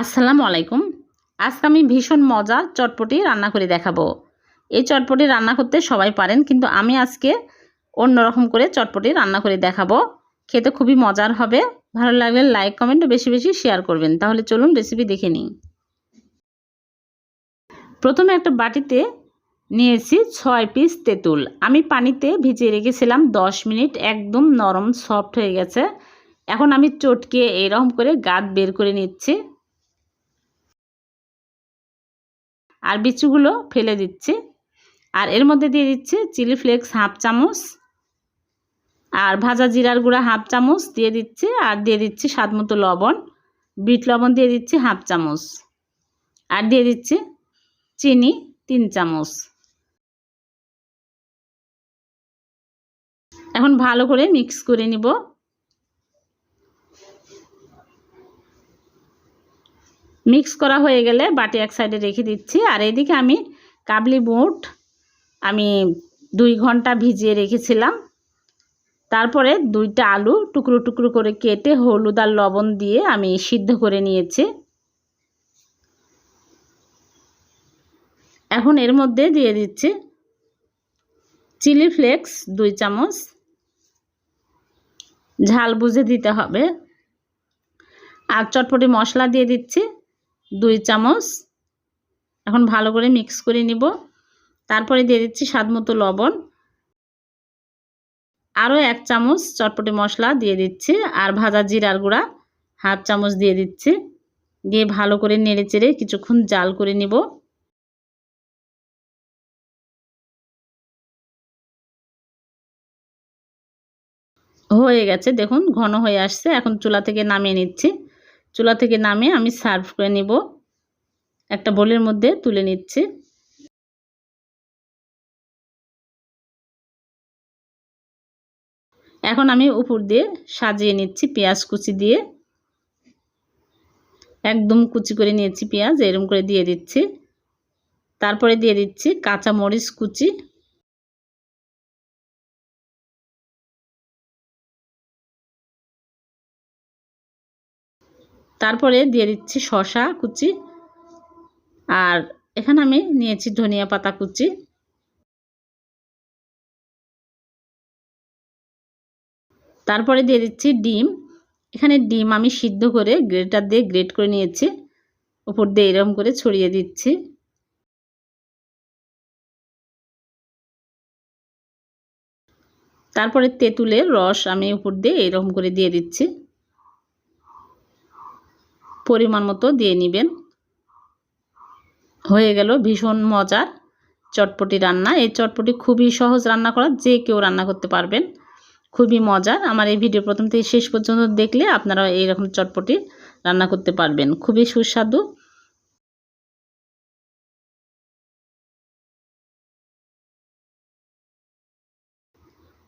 আসসালামু আলাইকুম। আজকে আমি ভীষণ মজার চটপটি রান্না করে দেখাবো। এই চটপটি রান্না করতে সবাই পারেন, কিন্তু আমি আজকে অন্যরকম করে চটপটি রান্না করে দেখাবো। খেতে খুবই মজার হবে। ভালো লাগলে লাইক, কমেন্ট বেশি বেশি শেয়ার করবেন। তাহলে চলুন রেসিপি দেখে নিই। প্রথমে একটা বাটিতে নিয়েছি ছয় পিস তেঁতুল। আমি পানিতে ভিজিয়ে রেখেছিলাম দশ মিনিট, একদম নরম সফট হয়ে গেছে। এখন আমি চটকে এরকম করে গাদ বের করে নিচ্ছি। আর বিচুগুলো ফেলে দিচ্ছি। আর এর মধ্যে দিয়ে দিচ্ছি চিলি ফ্লেক্স হাফ চামচ। আর ভাজা জিরার গুঁড়া হাফ চামচ দিয়ে দিচ্ছি আর দিয়ে দিচ্ছি স্বাদ মতো লবণ। বিট লবণ দিয়ে দিচ্ছি হাফ চামচ। আর দিয়ে দিচ্ছি চিনি তিন চামচ। এখন ভালো করে মিক্স করে নিব। মিক্স করা হয়ে গেলে বাটি এক সাইডে রেখে দিচ্ছি। আর এদিকে আমি কাবলি বুট আমি দুই ঘণ্টা ভিজিয়ে রেখেছিলাম। তারপরে দুইটা আলু টুকরো টুকরো করে কেটে হলুদ আর লবণ দিয়ে আমি সিদ্ধ করে নিয়েছি। এখন এর মধ্যে দিয়ে দিচ্ছি চিলি ফ্লেক্স দুই চামচ। ঝাল বুঝে দিতে হবে। আর চটপটি মশলা দিয়ে দিচ্ছি। দুই চামচ। এখন ভালো করে মিক্স করে নিব। তারপরে দিয়ে দিচ্ছি স্বাদ মতো লবণ। আরও এক চামচ চটপটি মশলা দিয়ে দিচ্ছি। আর ভাজা জিরার গুঁড়া হাফ চামচ দিয়ে দিচ্ছি। দিয়ে ভালো করে নেড়ে চেড়ে কিছুক্ষণ জাল করে নিব। হয়ে গেছে। দেখুন, ঘন হয়ে আসছে। এখন চুলা থেকে নামিয়ে নিচ্ছি। চুলা থেকে নামিয়ে আমি সার্ভ করে নিব। একটা বোলের মধ্যে তুলে নিচ্ছি। এখন আমি উপর দিয়ে সাজিয়ে নিচ্ছি পেঁয়াজ কুচি দিয়ে। একদম কুচি করে নিয়েছি পেঁয়াজ এরম করে দিয়ে দিচ্ছি। তারপরে দিয়ে দিচ্ছি কাঁচা মরিচ কুচি। তারপরে দিয়ে দিচ্ছি শশা কুচি আর এখানে আমি নিয়েছি ধনিয়া পাতা কুচি। তারপরে দিয়ে দিচ্ছি ডিম। এখানে ডিম আমি সিদ্ধ করে গ্রেটার দিয়ে গ্রেট করে নিয়েছি। উপর দিয়ে এরকম করে ছড়িয়ে দিচ্ছি। তারপরে তেঁতুলের রস আমি উপর দিয়ে এরকম করে দিয়ে দিচ্ছি। পরিমাণ মতো দিয়ে নেবেন। হয়ে গেল ভীষণ মজার চটপটি রান্না। এই চটপটি খুবই সহজ রান্না করা, যে কেউ রান্না করতে পারবেন। খুবই মজার। আমার এই ভিডিও প্রথম থেকে শেষ পর্যন্ত দেখলে আপনারা এইরকম চটপটি রান্না করতে পারবেন। খুবই সুস্বাদু।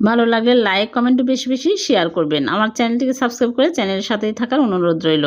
ভালো লাগলে লাইক, কমেন্ট, বেশি বেশি শেয়ার করবেন। আমার চ্যানেলটিকে সাবস্ক্রাইব করে চ্যানেলের সাথেই থাকার অনুরোধ রইল।